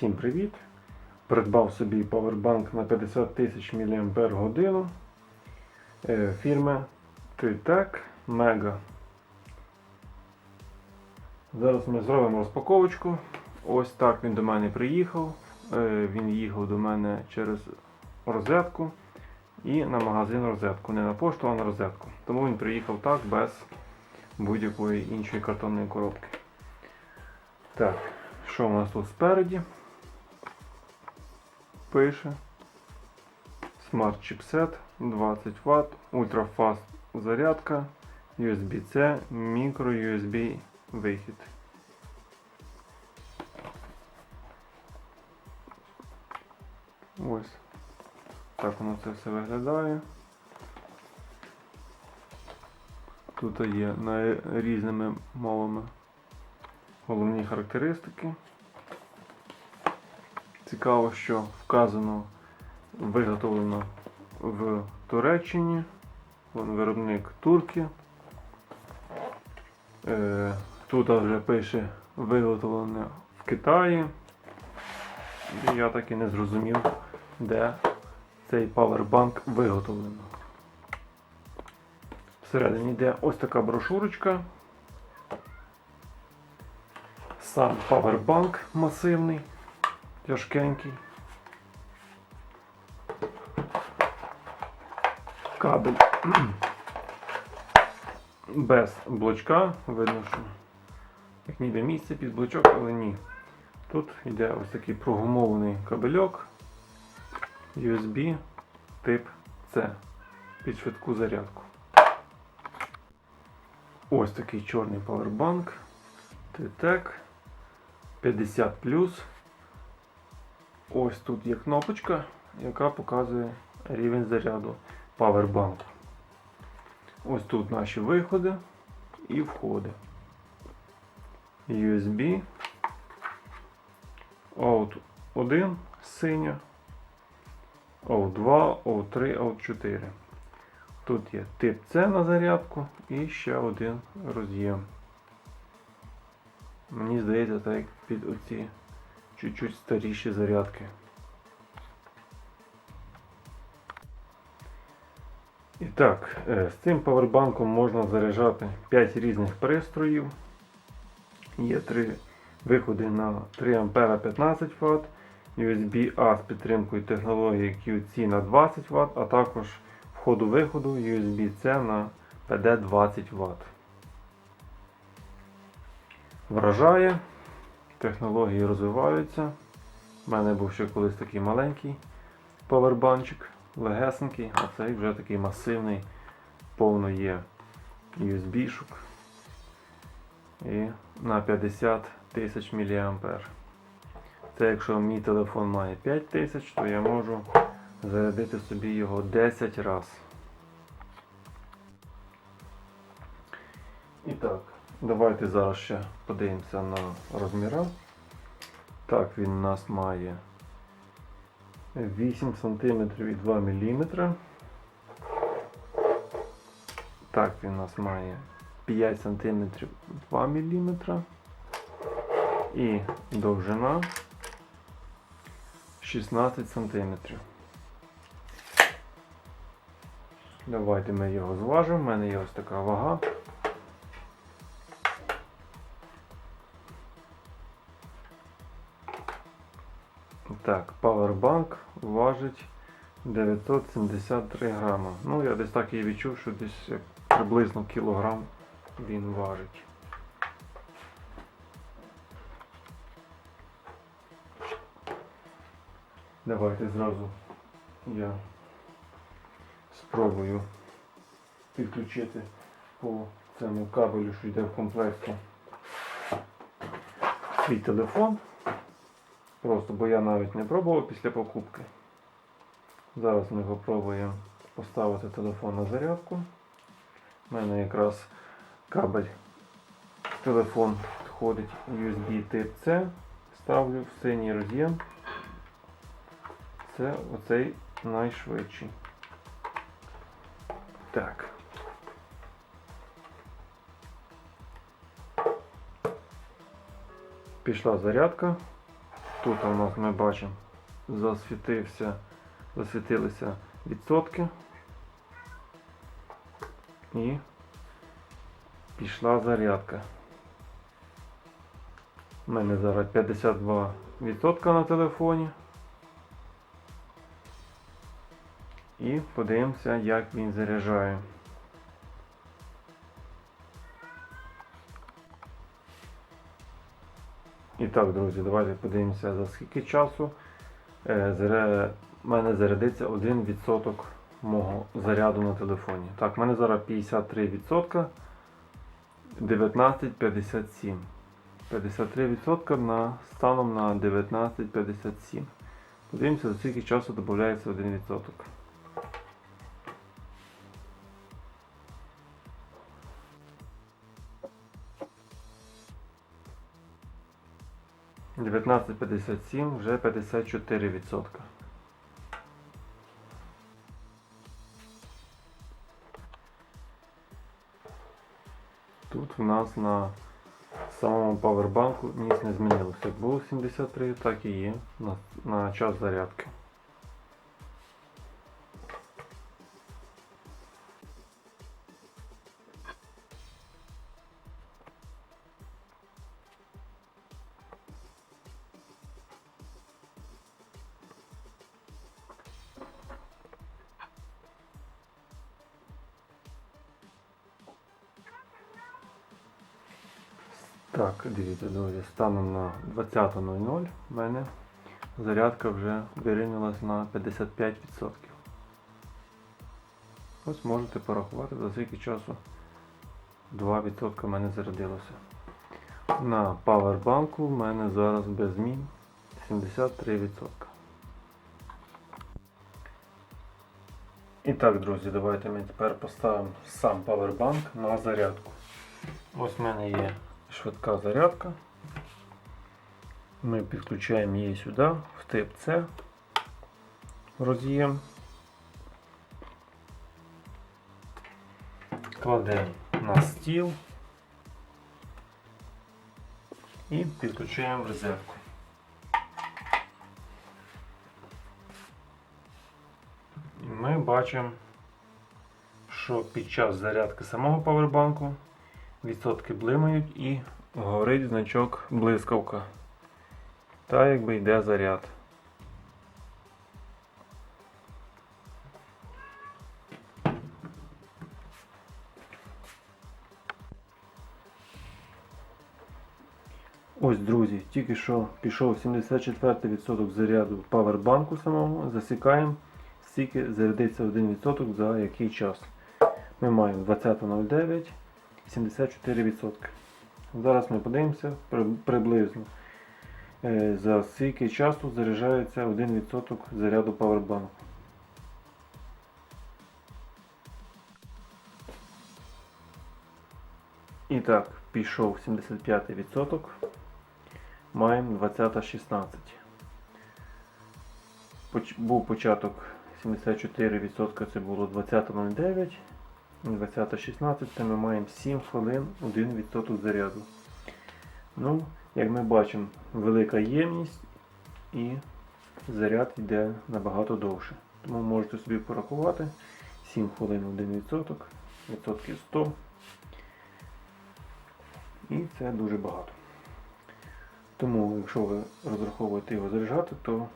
Всім привіт! Придбав собі павербанк на 50 тисяч мАч фірми Tritec Mega. Зараз ми зробимо розпаковочку. Ось так він до мене приїхав. Е, Він їхав до мене через розетку і на магазин розетку. Не на пошту, а на розетку. Тому він приїхав так без будь-якої іншої картонної коробки. Так, що у нас тут спереді? Пише Smart Chipset 20 Вт, Fast зарядка, USB-C, мікро USB вихід. Ось так воно це все виглядає. Тут є на різними мовами головні характеристики. Цікаво, що вказано виготовлено в Туреччині. Вон виробник турки. Е, Тут вже пише виготовлене в Китаї. І я так і не зрозумів, де цей павербанк виготовлено. Всередині йде ось така брошурочка. Сам павербанк масивний, тяжкенький. Кабель без блочка. Видно, що як ніби місце під блочок, але ні. Тут йде ось такий прогумований кабельок USB тип C під швидку зарядку. Ось такий чорний павербанк. Tritec 50 Ось тут є кнопочка, яка показує рівень заряду павербанку. Ось тут наші виходи і входи. USB. Out 1 синя. Out 2, Out 3, Out 4. Тут є тип C на зарядку і ще один роз'єм. Мені здається, так як під оці чуть-чуть старіші зарядки. І так, е, з цим павербанком можна заряджати 5 різних пристроїв. Є 3 виходи на 3 А 15 Вт, USB-A з підтримкою технології QC на 20 Вт, а також входу-виходу USB-C на PD 20 Вт. Вражає, технології розвиваються. У мене був ще колись такий маленький павербанчик, легесенький, а цей вже такий масивний, повно є USB-шок. І на 50 тисяч мА. Це якщо мій телефон має 5 тисяч, то я можу зарядити собі його 10 разів. Давайте зараз ще подивимося на розміри. Так, він у нас має 8 см і 2 мм. Так, він у нас має 5 см 2 мм. І довжина 16 см. Давайте ми його зважимо. У мене є ось така вага. Так, Powerbank важить 973 грама. Ну, я десь так і відчув, що десь приблизно кілограм він важить. Давайте зразу я спробую підключити по цьому кабелю, що йде в комплекті свій телефон. Просто, бо я навіть не пробував після покупки. Зараз ми попробуємо поставити телефон на зарядку. У мене якраз кабель телефон входить USB тип C. Ставлю в синій роз'єм. Це оцей найшвидший. Так. Пішла зарядка. Тут у нас ми бачимо засвітився, засвітилися відсотки. І пішла зарядка. У мене зараз 52% на телефоні. І подивимося, як він заряджає. І так, друзі, давайте подивимося за скільки часу е, в мене зарядиться 1% мого заряду на телефоні. Так, в мене зараз 53%, 19,57. 53% на, станом на 19,57. Подивимося, за скільки часу додається 1%. Дев'ятнадцять п'ятдесят сім, вже 54%. Тут в нас на самому павербанку ніс не змінилося. Як було 73, так і є на, на час зарядки. Так, дивіться, друзі, станом на 20.00 в мене зарядка вже вирівнялась на 55%. Ось можете порахувати, за скільки часу 2% в мене зарядилося. На павербанку в мене зараз без змін 73%. І так, друзі, давайте ми тепер поставимо сам павербанк на зарядку. Ось в мене є швидка зарядка. Ми підключаємо її сюди, в тип С, роз'єм. Кладемо на стіл і підключаємо розетку. Ми бачимо, що під час зарядки самого павербанку відсотки блимають і горить значок блискавка. Та якби йде заряд. Ось, друзі, тільки що пішов 74% заряду павербанку самого. Засікаємо, стільки зарядиться 1% за який час. Ми маємо 20.09. 74%. Зараз ми подивимося приблизно е, за скільки часу заряджається 1% заряду павербанку. І так, пішов 75%. Маємо 20.16. Поч- Був початок 74%, це було 20.09. 20.16 це ми маємо 7 хвилин 1% заряду. Ну, як ми бачимо, велика ємність і заряд йде набагато довше. Тому можете собі порахувати 7 хвилин 1%, відсотків 100. І це дуже багато. Тому, якщо ви розраховуєте його заряджати, то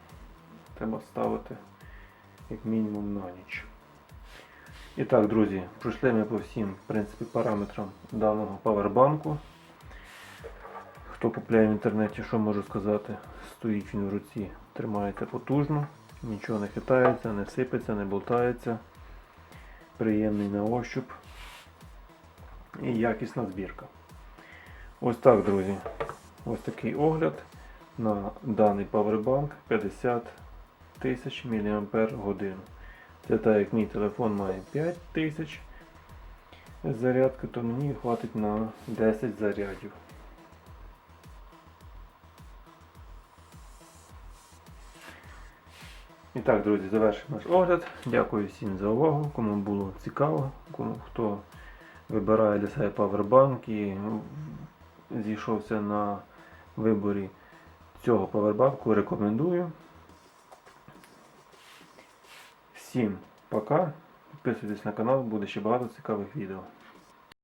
треба ставити як мінімум на ніч. І так, друзі, пройшли ми по всім в принципі, параметрам даного павербанку. Хто купляє в інтернеті, що можу сказати, стоїть він в руці, тримається потужно, нічого не хитається, не сипеться, не болтається. Приємний на ощуп і якісна збірка. Ось так, друзі. Ось такий огляд на даний павербанк 50 тисяч мАч. Це так як мій телефон має 5000 зарядки, то мені хватить на 10 зарядів. І так, друзі, завершив наш огляд. Дякую всім за увагу, кому було цікаво, кому хто вибирає для себе павербанк і зійшовся на виборі цього павербанку рекомендую. Всім пока. Підписуйтесь на канал, буде ще багато цікавих відео.